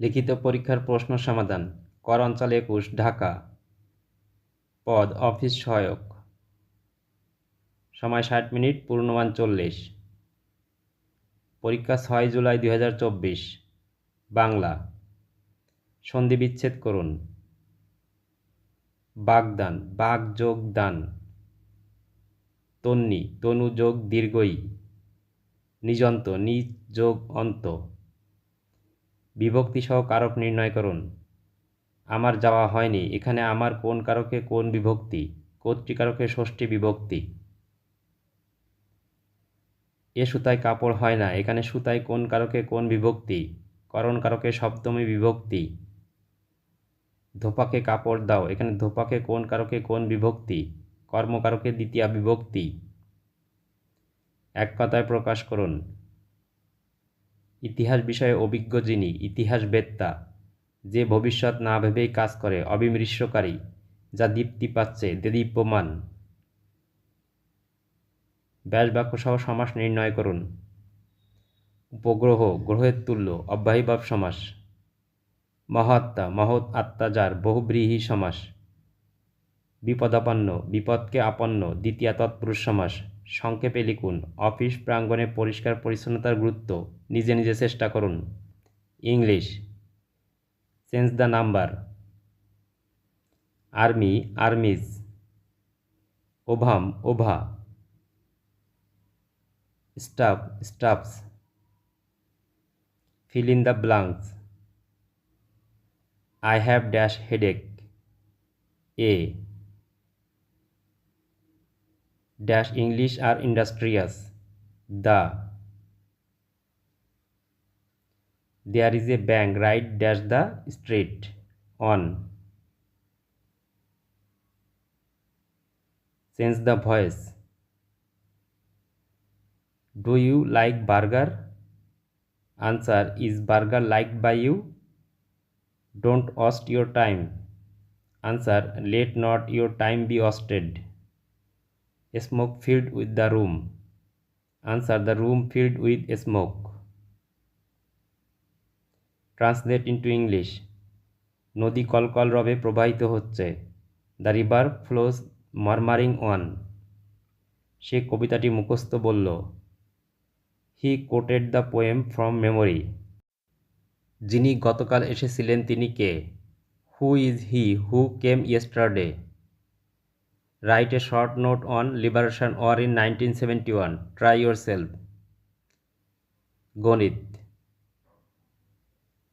লিখিত পরীক্ষার প্রশ্ন সমাধান। কর অঞ্চল একুশ, ঢাকা। পদ, অফিস সহায়ক। সময় ষাট মিনিট, পূর্ণমান চল্লিশ। পরীক্ষা ছয় জুলাই দুই হাজার চব্বিশ। বাংলা। সন্ধি বিচ্ছেদ করুন। বাগদান বাঘ যোগ দান। তন্নি, তনু যোগ দীর্ঘই। নিজন্ত, নিজ যোগ অন্ত। বিভক্তি সহ কারক নির্ণয় করুন। আমার যাওয়া হয়নি, এখানে আমার কোন কারকে কোন বিভক্তি? কর্তৃকারকে ষষ্ঠী বিভক্তি। এ সুতায় কাপড় হয় না, এখানে সুতায় কোন কারকে কোন বিভক্তি? করণ কারকে সপ্তমী বিভক্তি। ধোপাকে কাপড় দাও, এখানে ধোপাকে কোন কারকে কোন বিভক্তি? কর্মকারকে দ্বিতীয় বিভক্তি। এক কথায় প্রকাশ করুন। ইতিহাস বিষয়ে অভিজ্ঞ যিনি, ইতিহাসবেত্তা, যে ভবিষ্যৎ না ভেবেই কাজ করে অবিমৃষ্যকারী যা দীপ্তি পাচ্ছে, দেদীপ্যমান। ব্যাস বাক্য সহ সমাস নির্ণয় করুন। উপগ্রহ, গ্রহের তুল্য অব্যাহীভাব সমাস। মহাত্মা, মহৎ আত্মা যার বহুব্রীহি সমাস। বিপদাপন্ন, বিপদকে আপন্ন, দ্বিতীয় তৎপুরুষ সমাস। সংক্ষেপে লিখুন, অফিস প্রাঙ্গণে পরিষ্কার পরিচ্ছন্নতার গুরুত্ব, নিজে নিজে চেষ্টা করুন। English change the number army armies ovum ওভা staff staffs fill in the blanks. I have dash headache. A. dash english are industrious. The there is a bank right? Dash the street on. Change the voice. Do you like burger? Answer is burger liked by you? Don't waste your time. Answer let not your time be wasted smoke filled with the room. Answer, the room filled with smoke. Translate into English নদী কলকল রবে প্রবাহিত হচ্ছে। The river flows murmuring one say কবিতাটি মুখস্থ বলল he quoted the poem from memory যিনি গতকাল এসেছিলেন তিনি কে? Who is he who came yesterday write short note on liberation war in nineteen seventy one try yourself গণিত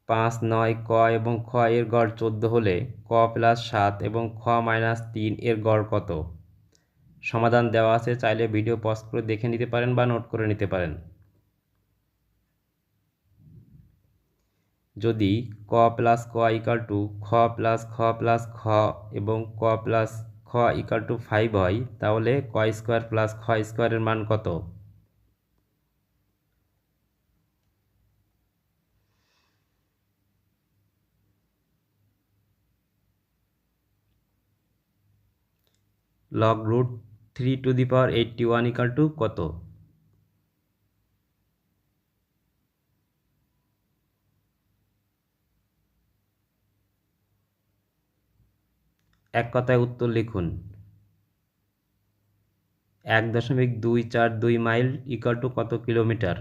পাঁচ নয় ক এবং খ এর গড় চোদ্দ হলে ক প্লাস সাত এবং খ মাইনাস তিন এর গড় কত? সমাধান দেওয়া আছে, চাইলে ভিডিও পজ করে দেখে নিতে পারেন বা নোট করে নিতে পারেন। যদি ক প্লাস ক ইকাল টু খ প্লাস খ প্লাস খ এবং ক প্লাস খ ইকাল টু ফাইভ হয়, তাহলে ক স্কোয়ার প্লাস খ স্কোয়ারের মান কত? Log root three to the power eighty one equal to কত? এক কথায় উত্তর লিখুন। এক দশমিক দুই চার দুই মাইল ইকাল টু কত কিলোমিটার?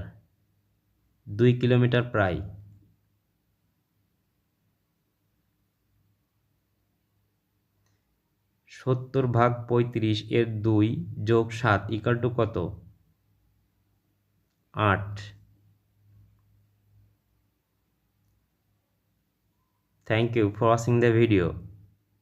দুই কিলোমিটার প্রায়। সত্তর ভাগ পঁয়ত্রিশ এর দুই যোগ সাত ইকাল টু কত? আট। Thank you for watching the video